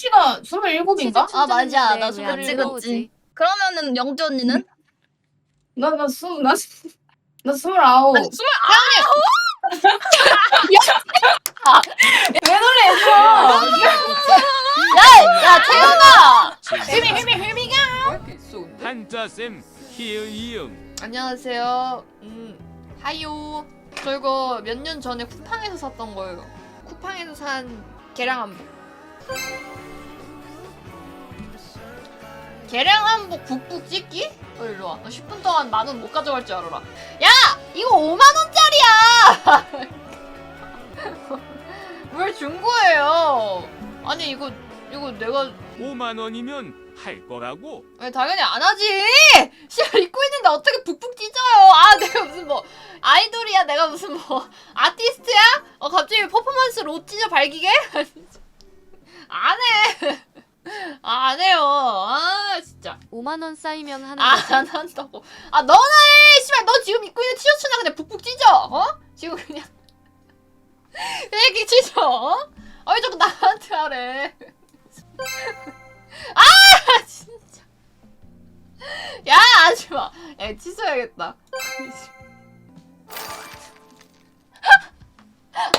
홍씨가 27인가? 아, 맞아. 나. 안 그치. 그러면은 영주 언니는? 나, 나 스물, 나, 스- 나 스물아홉. 아니, 스물 왜 놀래? 야 태영아. 혜미, 혜미, 혜미가! 한자 쌤 히읗 이응 안녕하세요. 음, 하요. 저 이거 몇 년 전에 쿠팡에서 샀던 거예요. 쿠팡에서 산 계량 한복. 계량 한복 북북 찍기? 어, 일로 와. 너 10분 동안 만 원 못 가져갈 줄 알아라. 야! 이거 5만 원짜리야! 왜 중고예요? 아니, 이거, 이거 내가 5만 원이면 할 거라고 아니, 당연히 안 하지. 씨발 입고 있는데 어떻게 북북 찢어요? 아 내가 무슨 뭐 아이돌이야? 내가 무슨 뭐 아티스트야? 어 갑자기 퍼포먼스로 옷 찢어 발기게? 안 해. 아, 안 해요. 아 진짜. 5만 원 쌓이면 하는 아 거지. 안 한다고. 아 너나 해. 씨발 너 지금 입고 있는 티셔츠나 그냥 북북 찢어. 어? 지금 그냥 이렇게 찢어. 어? 아 왜 자꾸 나한테 하래? 아 진짜. 야 하지 마. 야 취소해야겠다.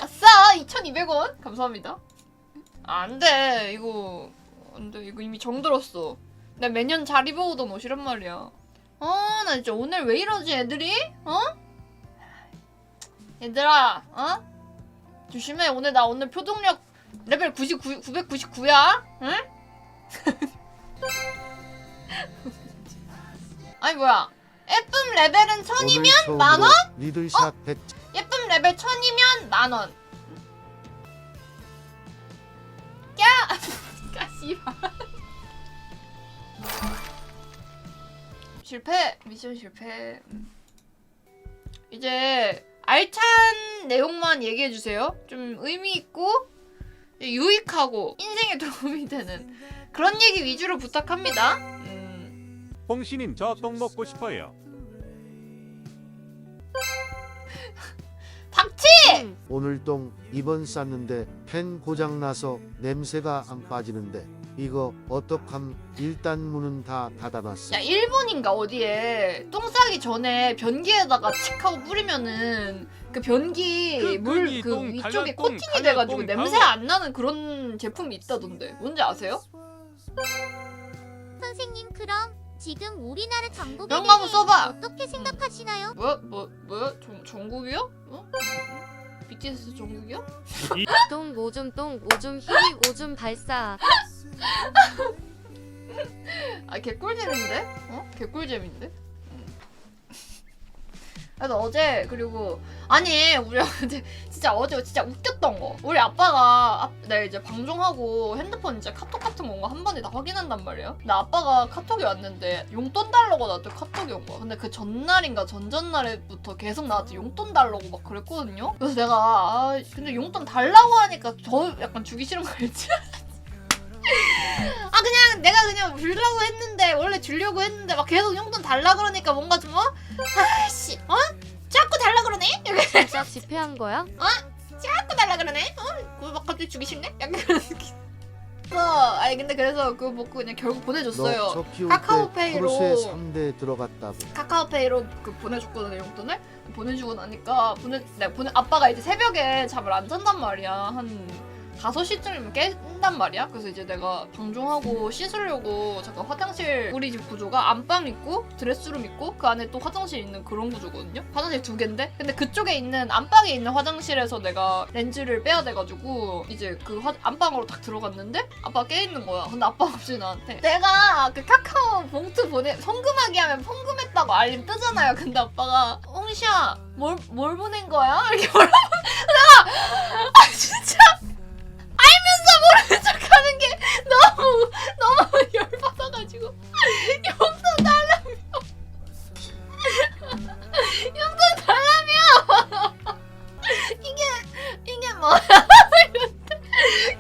아싸 2,200원 감사합니다. 아, 안돼 이거 안 돼 이거 이미 정들었어. 나 매년 잘 입어오던 옷이란 말이야. 아, 나 진짜 오늘 왜 이러지, 애들이? 어? 얘들아, 어? 조심해. 오늘 나 오늘 표동력 레벨 99, 999야? 응? 아니, 뭐야. 예쁨 레벨은 1000이면 만 원? 리들샷 배 예쁨 레벨 1000이면 만 원. 씨발. 실패. 미션 실패. 음. 이제 알찬 내용만 얘기해 주세요. 좀 의미 있고 유익하고 인생에 도움이 되는 그런 얘기 위주로 부탁합니다. 음. 홍신님 저 똥 먹고 싶어요 오늘 똥 이번 쌌는데 팬 고장 나서 냄새가 안 빠지는데 이거 어떡함 일단 문은 다 닫아놨어. 야 일본인가 어디에 똥 싸기 전에 변기에다가 칙 하고 뿌리면은 그 변기 그 물 끈이 그 똥, 위쪽에 똥, 코팅이 갈라 돼가지고 똥, 냄새. 안 나는 그런 제품이 있다던데 뭔지 아세요? 선생님 그럼 지금 우리나라 정국에 그런 거 한번 대해 써봐. 어떻게 생각하시나요? 뭐야 뭐 뭐야 정 정국이요? 어? BTS 정국이요? 똥 오줌 똥 오줌 히히 오줌 발사. 아 개꿀잼인데? 어? 개꿀잼인데? 음. 그래서 어제 그리고 아니 우리 어제 진짜 어제 진짜 웃겼던 거 우리 아빠가 아, 내 이제 방송하고 핸드폰 이제 카톡 같은 건가 한 번에 다 확인한단 말이야 근데 아빠가 카톡이 왔는데 용돈 달라고 나한테 카톡이 온 거야 근데 그 전날인가 전전날에부터 계속 나한테 용돈 달라고 막 그랬거든요 그래서 내가 아 근데 용돈 달라고 하니까 더 약간 주기 싫은 거 알지? 아 그냥 내가 그냥 주려고 했는데 원래 주려고 했는데 막 계속 용돈 달라 그러니까 뭔가 좀 어? 아씨 어? 자꾸 달라 그러네? 이렇게 진짜 집회한 거야? 자꾸 달라 그러네? 어? 그거 막 갑자기 주기 싫네? 약간 그런 느낌 어, 아니 근데 그래서 그거 먹고 그냥 결국 보내줬어요 카카오페이로. 때 크루스에 3대 들어갔다고. 카카오페이로 그 보내줬거든요 용돈을 보내주고 나니까 보내 네, 보내 아빠가 이제 새벽에 잠을 안 잔단 말이야 한 5시쯤이면 깬단 말이야? 그래서 이제 내가 방종하고 씻으려고 잠깐 화장실 우리 집 구조가 안방 있고 드레스룸 있고 그 안에 또 화장실 있는 그런 구조거든요? 화장실 두 개인데? 근데 그쪽에 있는 안방에 있는 화장실에서 내가 렌즈를 빼야 돼가지고 이제 그 화- 안방으로 딱 들어갔는데 아빠 가 깨있는 거야. 근데 아빠가 갑자기 나한테. 내가 그 카카오 봉투 보내 송금하기 하면 송금했다고 알림 뜨잖아요 근데 아빠가. 홍시야 뭘, 뭘 보낸 거야? 이렇게 물어보 내가 아 진짜 하는 게 너무 너무 열받아가지고. 용돈 달라며. 용돈 달라며. 이게 이게 뭐야? 이랬는데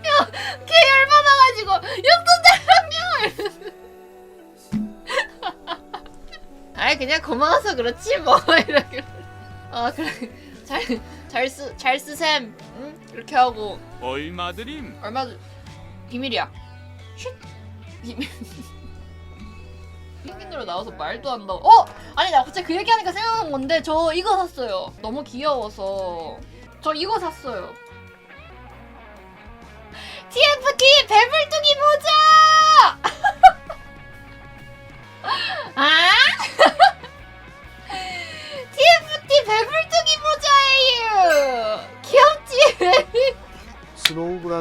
야걔 열받아가지고 용돈 달라며. 아이 그냥 고마워서 그렇지 뭐. 이렇게. 아 그래. 잘잘 쓰 잘 쓰셈. 응? 이렇게 하고. 얼마 드림? 얼마 전- 비밀이야. 쉿! 펭귄으로 나와서 말도 안 나오 어! 아니 나 갑자기 그 얘기하니까 생각난 건데 저 이거 샀어요. 너무 귀여워서. 저 이거 샀어요. TFT 배불뚝이 모자! 아?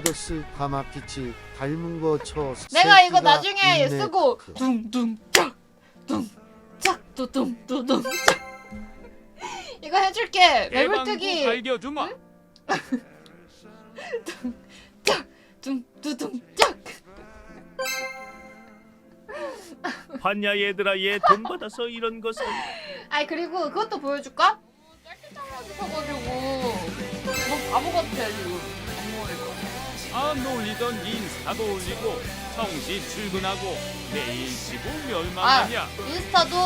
브라더스 가마피치 닮은 거쳐 내가 이거 나중에 쓰고 둥둥짝 둥짝 두둥두둥 이거 해줄게. 대방구 배불뚝이 갈겨주마. 둥두둥짝. 봤냐 얘들아 얘 돈 받아서 이런 것을. 아이 그리고 그것도 보여줄까? 짧게 잘라주셔가지고. 너 바보 같아 지금 안 올리던 인스타도 올리고 정시 출근하고 내일 지구 멸망하냐. 인스타도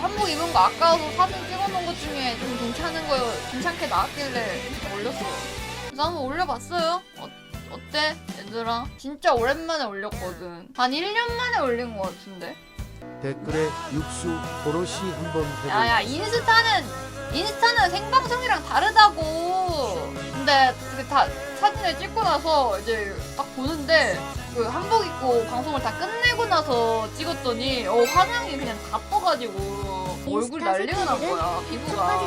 한복 입은 거 아까워서 사진 찍어놓은 것 중에 좀 괜찮은 거 괜찮게 나왔길래 올렸어. 그래서 한번 올려봤어요. 어, 어때 얘들아? 진짜 오랜만에 올렸거든. 한 1년 만에 올린 것 같은데. 댓글에 육수 보러시 한번 해보 야야 인스타는 인스타는 생방송이랑 다르다고. 근데 다 사진을 찍고 나서 이제 딱 보는데 그 한복 입고 방송을 다 끝내고 나서 찍었더니 어 화장이 그냥 다 떠가지고 얼굴 난리가 난 거야 피부가.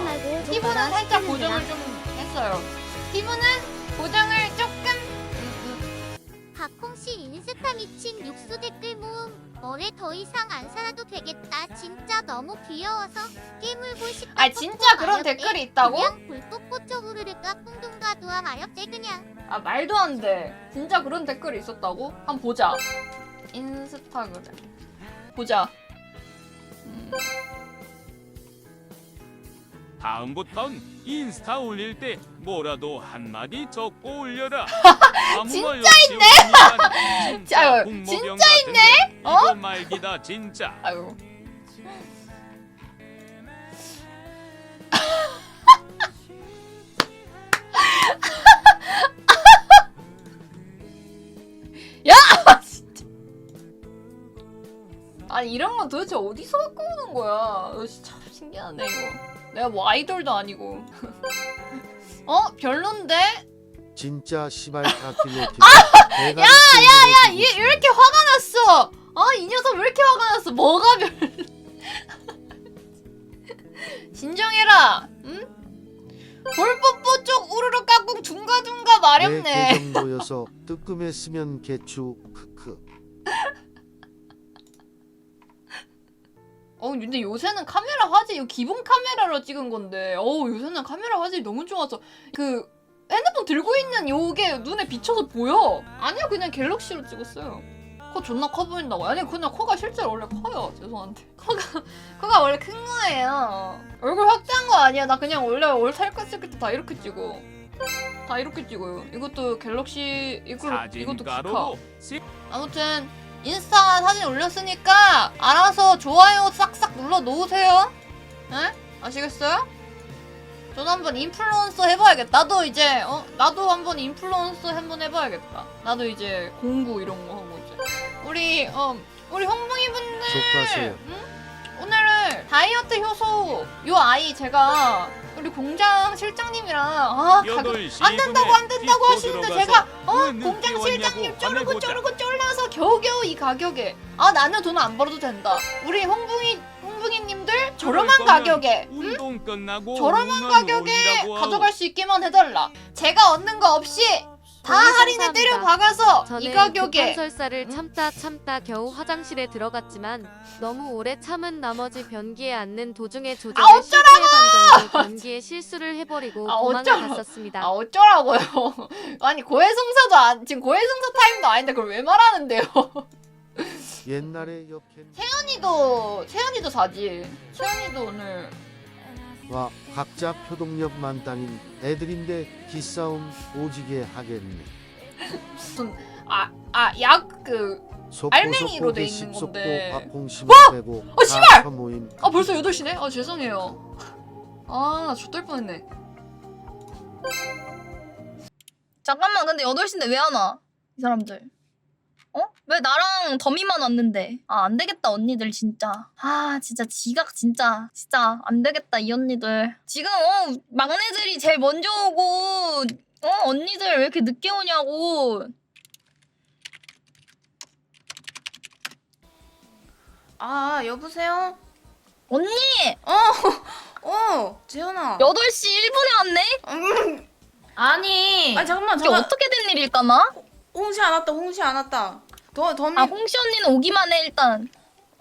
피부는 살짝 보정을 좀 했어요. 피부는 보정을 조금 음, 박홍씨 인스타 미친 육수 댓글 모음. 올해 더 이상 안 살아도 되겠다. 진짜 너무 귀여워서 깨물고 싶다. 아 진짜 그런 댓글이 있다고? 그냥 불뽀뽀 쪼그르르까 뿡둥가 두아 마렵대 그냥. 아 말도 안 돼. 진짜 그런 댓글이 있었다고? 한번 보자. 인스타그램 보자. 음, 다음부턴 인스타 올릴 때 뭐라도 한마디 적고 올려라. 진짜 올리면 진짜 진짜 같은데 어? 이거 말기다 진짜. 아유. 야 진짜. 아니 이런 건 도대체 어디서 갖고 오는 거야? 어, 진짜 참 신기하네 이거. 내가 뭐 아이돌도 아니고. 어 별론데? 진짜 시발 다 길려키고 야야야야 얘 왜 이렇게 화가 났어? 아, 이 녀석 왜 이렇게 화가 났어? 뭐가 별... 진정해라, 응? 볼뽀뽀 쪽 우르르 깍꿍 둥가둥가 내 마렵네. 계정 보여서 뜨끔했으면 개추 근데 요새는 카메라 화질, 이거 기본 카메라로 찍은 건데, 어우, 요새는 카메라 화질이 너무 좋아서, 그, 핸드폰 들고 있는 요게 눈에 비쳐서 보여. 아니야, 그냥 갤럭시로 찍었어요. 코 존나 커 보인다고. 아니, 그냥 코가 실제로 원래 커요. 죄송한데. 코가, 코가 원래 큰 거예요. 얼굴 확대한 거 아니야. 나 그냥 원래 올 살까 찍을 때 다 이렇게 찍어. 다 이렇게 찍어요. 이것도 갤럭시, 이거, 이것도 기카. 아무튼 인스타 사진 올렸으니까 알아서 좋아요 싹싹 눌러 놓으세요. 에? 아시겠어요? 저도 한번 인플루언서 해봐야겠다. 나도 이제 어 나도 한번 인플루언서 한번 해봐야겠다. 나도 이제 공부 이런 거 하고 이제 우리 어 우리 홍봉이 분들 응? 오늘은 다이어트 효소 요 아이 제가 우리 공장 실장님이랑 아 가격 안 된다고 안 된다고 하시는데 제가 어 공장 실장님 쫄고 화내보자. 쫄고 쫄라서 겨우겨우 이 가격에 아 나는 돈 안 벌어도 된다 우리 홍붕이 홍붕이님들 저렴한 가격에 응? 저렴한 가격에. 가져갈 수 있게만 해달라 제가 얻는 거 없이 다 감사합니다. 때려 박아서 이 가격에 설사를 참다 참다 겨우 화장실에 들어갔지만 너무 오래 참은 나머지 변기에 앉는 도중에 조절을 아! 실패해본 정도 변기에 실수를 해버리고 아, 도망을 어쩌라고! 갔었습니다. 아 어쩌라고요 아니 고해성사도 안 지금 고해성사 타임도 아닌데 그걸 왜 말하는데요 옛날에 역행 채연이도 채연이도 사지 채연이도 오늘 와 각자 표동력 만땅인 애들인데 기싸움 오지게 하겠네 무슨 아아약그 알맹이로 돼 있는 건데. 밥홍심을 빼고 어, 씨발! 다 모임 아 벌써 8시네? 아 죄송해요 아나 X될 뻔했네 잠깐만 근데 8시인데 왜 안 와? 이 사람들 어? 왜 나랑 더미만 왔는데? 아, 안 되겠다, 언니들, 진짜. 아, 진짜 지각, 진짜. 진짜, 안 되겠다, 이 언니들. 지금, 어, 막내들이 제일 먼저 오고, 어, 언니들 왜 이렇게 늦게 오냐고. 아 여보세요? 언니! 어, 어, 재현아. 8시 1분에 왔네? 음, 아니 아니 잠깐만, 이게 잠깐. 어떻게 된 일일까나? 홍시 안 왔다, 홍시 안 왔다. 더, 더 미. 아, 홍시 언니는 오기만 해, 일단.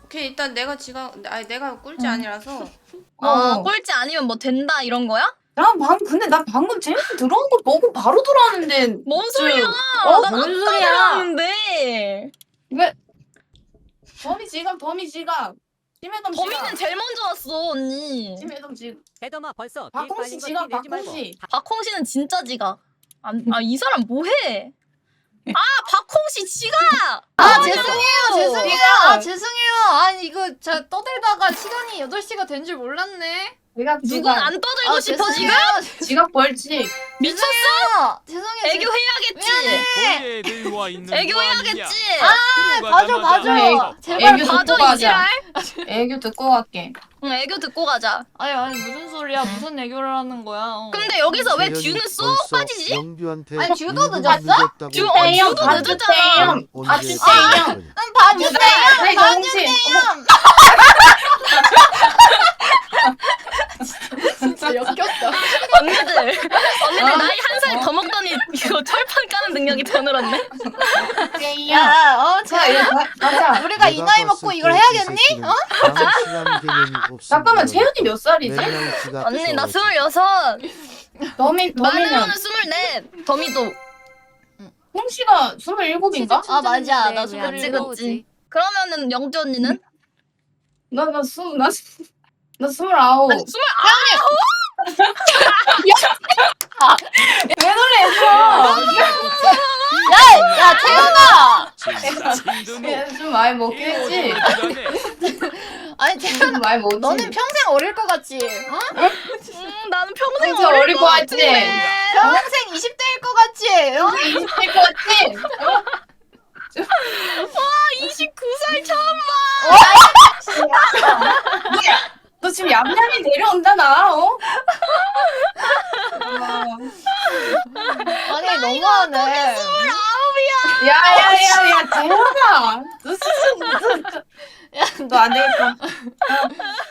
오케이, 일단 내가 지가, 아니 내가 꿀찌 응. 아니라서. 어, 어. 꼴찌 아니면 뭐 된다, 이런 거야? 나 방, 근데 나 방금 재밌 들어온 거 보고 바로 들어왔는데. 뭔 소리야? 어, 난 뭔 아까 소리야? 들어왔는데. 범이 지각, 범이 지각. 지각. 범인은 제일 먼저 왔어, 언니. 심해돔 지각. 대덤아 벌써 박홍씨 지각, 박홍씨. 박홍씨는 진짜 지각. 안, 아, 이 사람 뭐해? 아, 박홍 씨 지각! 아 죄송해요 죄송해요. 아 죄송해요 아니 이거 제가 떠들다가 시간이 8시가 된 줄 몰랐네 지각, 누군 지각. 안 떠들고 아 싶어, 지금? 죄송해요 지각 벌칙. 미쳤어? 죄송해요 애교 해야겠지? 애교? 해야겠지? 들어가자마자 봐줘 봐줘 애교. 제발 애교 봐줘, 듣고 가자. 이지랄? 애교 듣고 갈게. 응, 애교 듣고 가자. 아니 아니 무슨 소리야 무슨 애교를 하는 거야 어. 근데 여기서 왜 듀는 쏙 빠지지? 영규한테 아니, 듀도 일분 늦었어? 늦었다고 듀, 어, 듀도 늦었잖아. 떼요. 언제 봐주세요. 시작하냐? 응 봐주세요 아니, 저 홍시. 진짜 역겹다 언니들, 언니들 나이 한 살 더 먹더니 이거 철판 까는 능력이 더 늘었네? 떼요. 야어 자, 가자. 우리가 이 나이 먹고 이걸 해야겠니? 어? 어? 잠깐만, 채연이 몇 살이지? 언니 나 스물여섯, 더미, 더미는 마늘로는 스물넷, 더미도. 홍씨가 스물일곱인가? 아, 맞아. 나 왜안 그치, 들어오지? 그치. 그러면은 영주 언니는? 나, 나 스물, 나, 스- 나 스물아홉. 아니, 스물 왜 놀랬어? 야 태연아 진짜 좀 많이 먹겠지? 아니 태연 좀 많이 먹지? 너는 평생 어릴 것 같지? 어? 음, 나는 평생 평생 어릴 어릴 것것 같지? 같은데. 평생 20대일 것 같지? 어? 20대 것 같지? 29살 처음 너 지금 얌얌이 내려온다, 나, 어? 아니 너무하네 야, 야, 야, 야, 재현아. 너 스스로, 너안 되겠다.